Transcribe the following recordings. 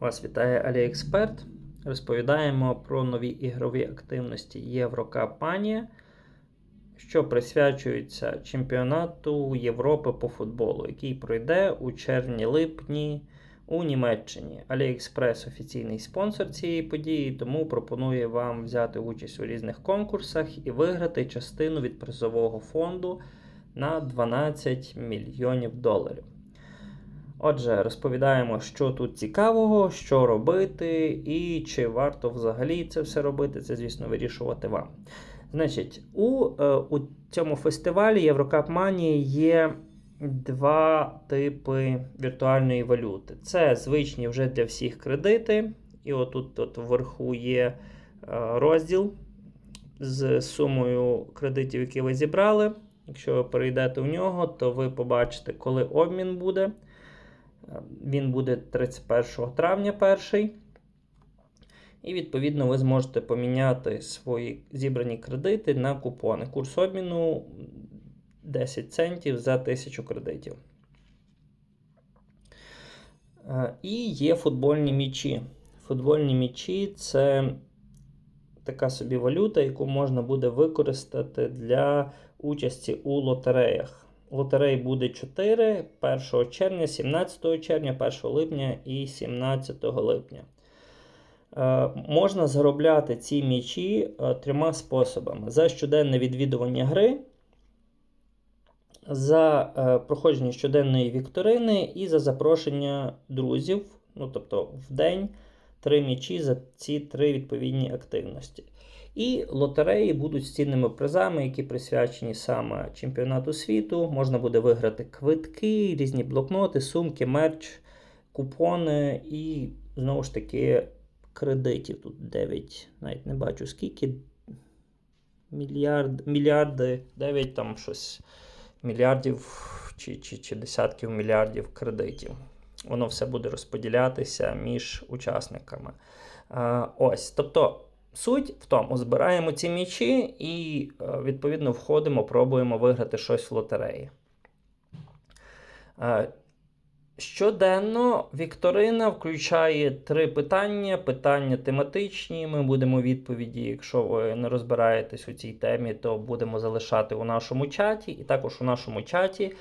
Вас вітає AliExpert. Розповідаємо про нові ігрові активності Єврокап Манія, що присвячуються чемпіонату Європи по футболу, який пройде у червні-липні у Німеччині. AliExpress офіційний спонсор цієї події, тому пропонує вам взяти участь у різних конкурсах і виграти частину від призового фонду на 12 мільйонів доларів. Отже, розповідаємо, що тут цікавого, що робити, і чи варто взагалі це все робити, це, звісно, вирішувати вам. Значить, у, е, у цьому фестивалі Єврокап Манії є два типи віртуальної валюти. Це звичні вже для всіх кредити. І отут от вверху є е, розділ з сумою кредитів, які ви зібрали. Якщо ви перейдете в нього, то ви побачите, коли обмін буде. Він буде 31 травня перший. І, відповідно, ви зможете поміняти свої зібрані кредити на купони. Курс обміну 10 центів за 1000 кредитів. Е, І є футбольні м'ячі. Футбольні м'ячі це така собі валюта, яку можна буде використати для участі у лотереях. Лотерей буде 4 1 червня, 17 червня, 1 липня і 17 липня. Е, можна заробляти ці м'ячі е, трьома способами: за щоденне відвідування гри, за е, проходження щоденної вікторини і за запрошення друзів. Ну, тобто в день три м'ячі за ці три відповідні активності. І лотереї будуть з цінними призами, які присвячені саме чемпіонату світу. Можна буде виграти квитки, різні блокноти, сумки, мерч, купони і, знову ж таки, кредитів. Тут 9, навіть не бачу скільки. Мільярд, мільярди, 9 там щось мільярдів чи, чи, чи десятків мільярдів кредитів. Воно все буде розподілятися між учасниками. Ось, тобто. Суть в тому, збираємо ці м'ячі і, відповідно, входимо, пробуємо виграти щось в лотереї. Щоденно Вікторина включає три питання. Питання тематичні. Ми будемо відповіді, якщо ви не розбираєтесь у цій темі, то будемо залишати у нашому чаті. І також у нашому чаті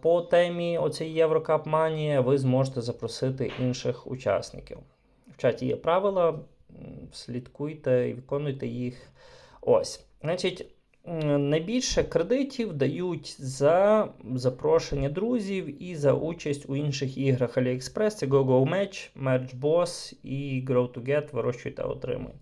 по темі оцей Єврокап Манія ви зможете запросити інших учасників. В чаті є правила слідкуйте і виконуйте їх. Ось. Значить, найбільше кредитів дають за запрошення друзів і за участь у інших іграх AliExpress. Це GoGo Match, Merge Boss і Grow to Get, вирощуй та отримуй.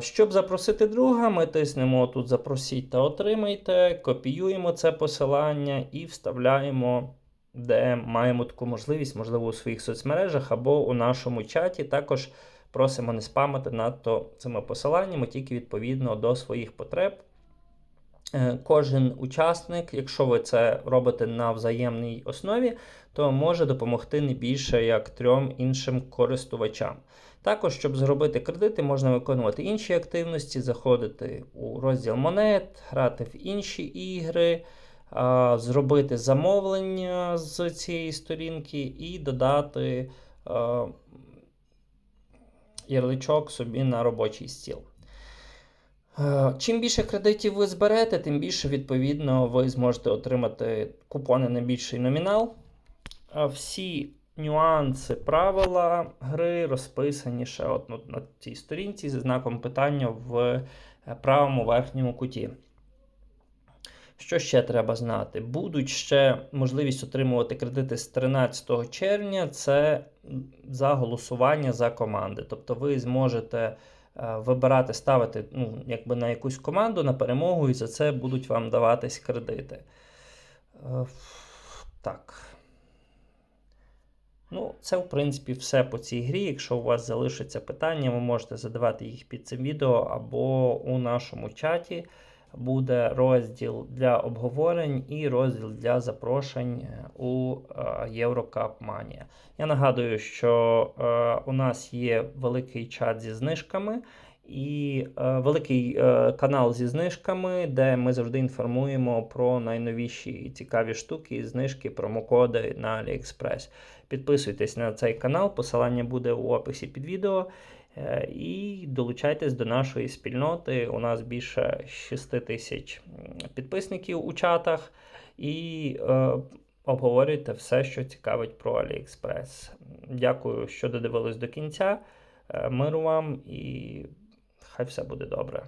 Щоб запросити друга, ми тиснемо тут Запросіть та отримайте, копіюємо це посилання і вставляємо, де маємо таку можливість, можливо, у своїх соцмережах або у нашому чаті. Також Просимо не спамити надто цими посиланнями, тільки відповідно до своїх потреб. Е, кожен учасник, якщо ви це робите на взаємній основі, то може допомогти не більше як трьом іншим користувачам. Також, щоб зробити кредити, можна виконувати інші активності, заходити у розділ монет, грати в інші ігри, зробити замовлення з цієї сторінки і додати ярличок собі на робочий стіл. Е, чим більше кредитів ви зберете, тим більше, відповідно, ви зможете отримати купони на більший номінал. Всі нюанси правила гри розписані ще от на цій сторінці зі знаком питання в е, правому верхньому куті. Що ще треба знати? Будуть ще можливість отримувати кредити з 13 червня. Це за голосування за команди. Тобто ви зможете е, вибирати, ставити ну, якби на якусь команду на перемогу, і за це будуть вам даватись кредити. Е, так. Ну, Це, в принципі, все по цій грі. Якщо у вас залишаться питання, ви можете задавати їх під цим відео або у нашому чаті буде розділ для обговорень і розділ для запрошень у Єврокап Манія. Я нагадую, що е, у нас є великий чат зі знижками. І е, великий е, канал зі знижками, де ми завжди інформуємо про найновіші цікаві штуки, знижки, промокоди на AliExpress. Підписуйтесь на цей канал, посилання буде у описі під відео. Е, І долучайтесь до нашої спільноти. У нас більше 6 тисяч підписників у чатах. І е, обговорюйте все, що цікавить про AliExpress. Дякую, що додивились до кінця. Е, Миру вам і хай все буде добре.